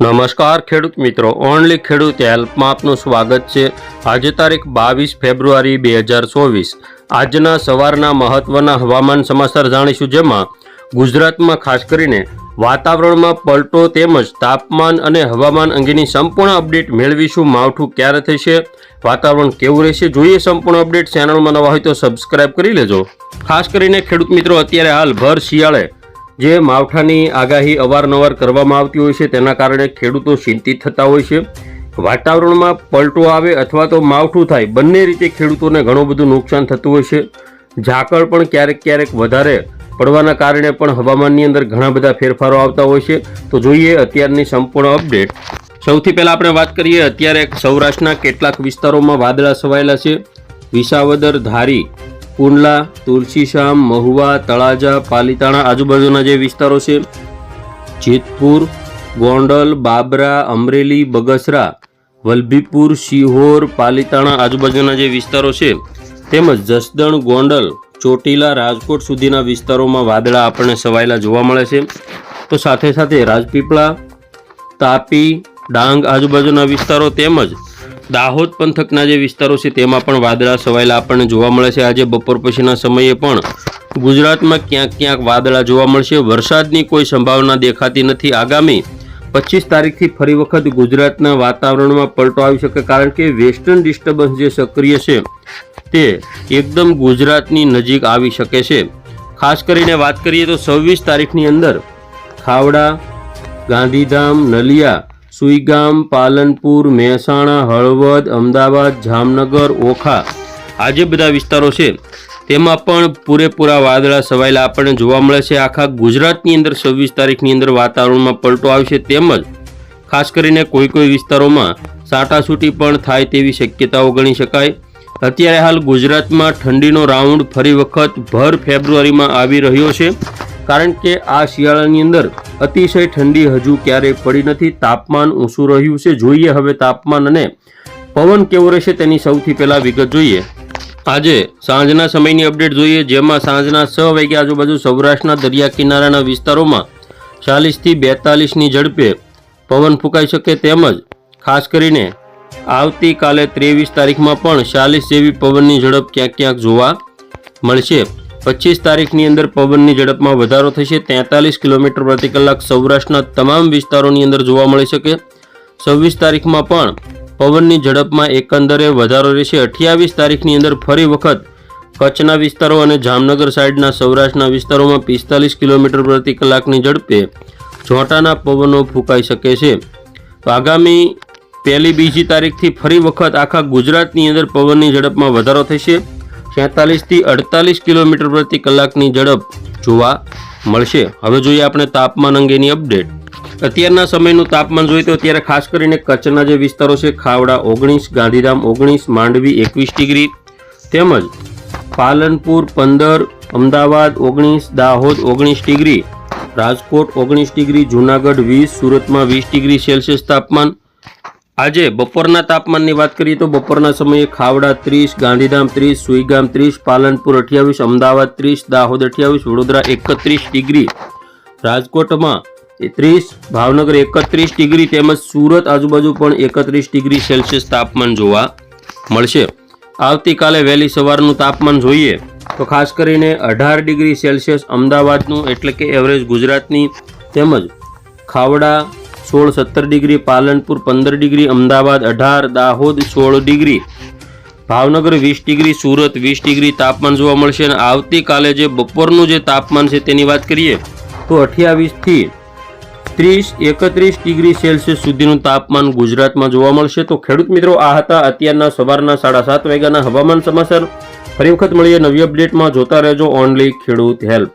નમસ્કાર ખેડૂત મિત્રો, ઓનલી ખેડૂત હેલ્પમાં આપનું સ્વાગત છે. આજે તારીખ બાવીસ ફેબ્રુઆરી બે હજાર ચોવીસ. આજના સવારના મહત્વના હવામાન સમાચાર જાણીશું જેમાં ગુજરાતમાં ખાસ કરીને વાતાવરણમાં પલટો તેમજ તાપમાન અને હવામાન અંગેની સંપૂર્ણ અપડેટ મેળવીશું. માવઠું ક્યારે થશે? વાતાવરણ કેવું રહેશે? જોઈએ સંપૂર્ણ અપડેટ. ચેનલમાં નવા હોય તો સબસ્ક્રાઇબ કરી લેજો. ખાસ કરીને ખેડૂત મિત્રો, અત્યારે હાલ ભર શિયાળે જે માવઠાની આગાહી અવારનવાર કરવામાં આવતી હોય છે, તેના કારણે ખેડૂતો ચિંતિત થતા હોય છે. વાતાવરણમાં પલટો આવે અથવા તો માવઠું થાય, બંને રીતે ખેડૂતોને ઘણું બધું નુકસાન થતું હોય છે. ઝાકળ પણ ક્યારેક ક્યારેક વધારે પડવાના કારણે પણ હવામાનની અંદર ઘણા બધા ફેરફારો આવતા હોય છે. તો જોઈએ અત્યારની સંપૂર્ણ અપડેટ. સૌથી પહેલાં આપણે વાત કરીએ, અત્યારે સૌરાષ્ટ્રના કેટલાક વિસ્તારોમાં વાદળા છવાયેલા છે. વિસાવદર ધારી કુંડલા તુલસીશ્યામ મહુવા, તળાજા, પાલીતાણા આજુબાજુના જે વિસ્તારો છે, જેતપુર, ગોંડલ, બાબરા, અમરેલી, બગસરા, વલભીપુર, શિહોર, પાલીતાણા આજુબાજુના જે વિસ્તારો છે, તેમજ જસદણ, ગોંડલ, ચોટીલા, રાજકોટ સુધીના વિસ્તારોમાં વાદળા આપણને સવાયેલા જોવા મળે છે. તો સાથે સાથે રાજપીપળા, તાપી, ડાંગ આજુબાજુના વિસ્તારો તેમજ દાહોદ પંથકના જે વિસ્તારો છે તેમાં પણ વાદળા છવાયેલા આપણને જોવા મળે છે. આજે બપોર પછીના સમયે પણ ગુજરાતમાં ક્યાંક ક્યાંક વાદળા જોવા મળશે. વરસાદની કોઈ સંભાવના દેખાતી નથી. આગામી પચીસ તારીખથી ફરી વખત ગુજરાતના વાતાવરણમાં પલટો આવી શકે કારણ કે વેસ્ટર્ન ડિસ્ટર્બન્સ જે સક્રિય છે તે એકદમ ગુજરાતની નજીક આવી શકે છે. ખાસ કરીને વાત કરીએ તો છવ્વીસ તારીખની અંદર ખાવડા, ગાંધીધામ, નલિયા સુઈગામ, પાલનપુર, મહેસાણા, હળવદ, અમદાવાદ, જામનગર, ઓખા આ જે બધા વિસ્તારો છે, તેમાં પણ પૂરેપૂરા વાદળા છવાયેલા આપણને જોવા મળે છે. આખા ગુજરાતની અંદર છવ્વીસ તારીખની અંદર વાતાવરણમાં પલટો આવશે તેમજ ખાસ કરીને કોઈ કોઈ વિસ્તારોમાં સાટાસૂટી પણ થાય તેવી શક્યતાઓ ગણી શકાય. અત્યારે હાલ ગુજરાતમાં ઠંડીનો રાઉન્ડ ફરી વખત ભર ફેબ્રુઆરીમાં આવી રહ્યો છે. કારણ કે આ શિયાળાની અંદર અતિશય ઠંડી હજુ ક્યારેય પડી નથી, તાપમાન ઊંચું રહ્યું છે. જોઈએ હવે તાપમાન અને પવન કેવો રહેશે તેની સૌથી પહેલાં વિગત જોઈએ. આજે સાંજના સમયની અપડેટ જોઈએ, જેમાં સાંજના છ વાગ્યા આજુબાજુ સૌરાષ્ટ્રના દરિયા કિનારાના વિસ્તારોમાં ચાલીસથી બેતાલીસની ઝડપે પવન ફૂંકાઈ શકે તેમજ ખાસ કરીને આવતીકાલે ત્રેવીસ તારીખમાં પણ ચાલીસ જેવી પવનની ઝડપ ક્યાંક ક્યાંક જોવા મળશે. પચીસ તારીખની અંદર પવનની ઝડપમાં વધારો થશે. તેતાલીસ કિલોમીટર પ્રતિ કલાક સૌરાષ્ટ્રના તમામ વિસ્તારોની અંદર જોવા મળી શકે. છવ્વીસ તારીખમાં પણ પવનની ઝડપમાં એકંદરે વધારો રહેશે. અઠ્યાવીસ તારીખની અંદર ફરી વખત કચ્છના વિસ્તારો અને જામનગર સાઈડના સૌરાષ્ટ્રના વિસ્તારોમાં પિસ્તાલીસ કિલોમીટર પ્રતિ કલાકની ઝડપે ઝોંટાના પવનો ફૂંકાઈ શકે છે. તો આગામી પહેલી બીજી તારીખથી ફરી વખત આખા ગુજરાતની અંદર પવનની ઝડપમાં વધારો થશે. છેતાલીસથી અડતાલીસ કિલોમીટર પ્રતિ કલાકની ઝડપ જોવા મળશે. હવે જોઈએ આપણે તાપમાન અંગેની અપડેટ. અત્યારના સમયનું તાપમાન જોઈએ તો અત્યારે ખાસ કરીને કચ્છના જે વિસ્તારો છે, ખાવડા ઓગણીસ, ગાંધીધામ ઓગણીસ, માંડવી એકવીસ ડિગ્રી, તેમજ પાલનપુર પંદર, અમદાવાદ ઓગણીસ, દાહોદ ઓગણીસ ડિગ્રી, રાજકોટ ઓગણીસ ડિગ્રી, જૂનાગઢ વીસ, સુરતમાં વીસ ડિગ્રી સેલ્સિયસ તાપમાન આજે બપોરના તાપમાનની વાત કરીએ તો બપોરના સમયે ખાવડા ત્રીસ, ગાંધીધામ ત્રીસ, સુઈગામ ત્રીસ, પાલનપુર અઠ્યાવીસ, અમદાવાદ ત્રીસ, દાહોદ અઠ્યાવીસ, વડોદરા એકત્રીસ ડિગ્રી, રાજકોટમાં ત્રીસ ભાવનગર એકત્રીસ ડિગ્રી તેમજ સુરત આજુબાજુ પણ એકત્રીસ ડિગ્રી સેલ્સિયસ તાપમાન જોવા મળશે. આવતીકાલે વહેલી સવારનું તાપમાન જોઈએ તો ખાસ કરીને અઢાર ડિગ્રી સેલ્સિયસ અમદાવાદનું એટલે કે એવરેજ ગુજરાતની તેમજ ખાવડા સોળ સત્તર ડિગ્રી, પાલનપુર પંદર ડિગ્રી, અમદાવાદ અઢાર, દાહોદ સોળ ડિગ્રી. ભાવનગર વીસ ડિગ્રી, સુરત વીસ ડિગ્રી તાપમાન જોવા મળશે અને આવતીકાલે જે બપોરનું જે તાપમાન છે તેની વાત કરીએ તો અઠ્યાવીસથી ત્રીસ, એકત્રીસ ડિગ્રી સેલ્સિયસ સુધીનું તાપમાન ગુજરાતમાં જોવા મળશે. તો ખેડૂત મિત્રો, આ હતા અત્યારના સવારના સાડા સાત વાગ્યાના હવામાન સમાચાર. ફરી વખત મળીએ નવી અપડેટમાં. જોતા રહેજો ઓનલી ખેડૂત હેલ્પ.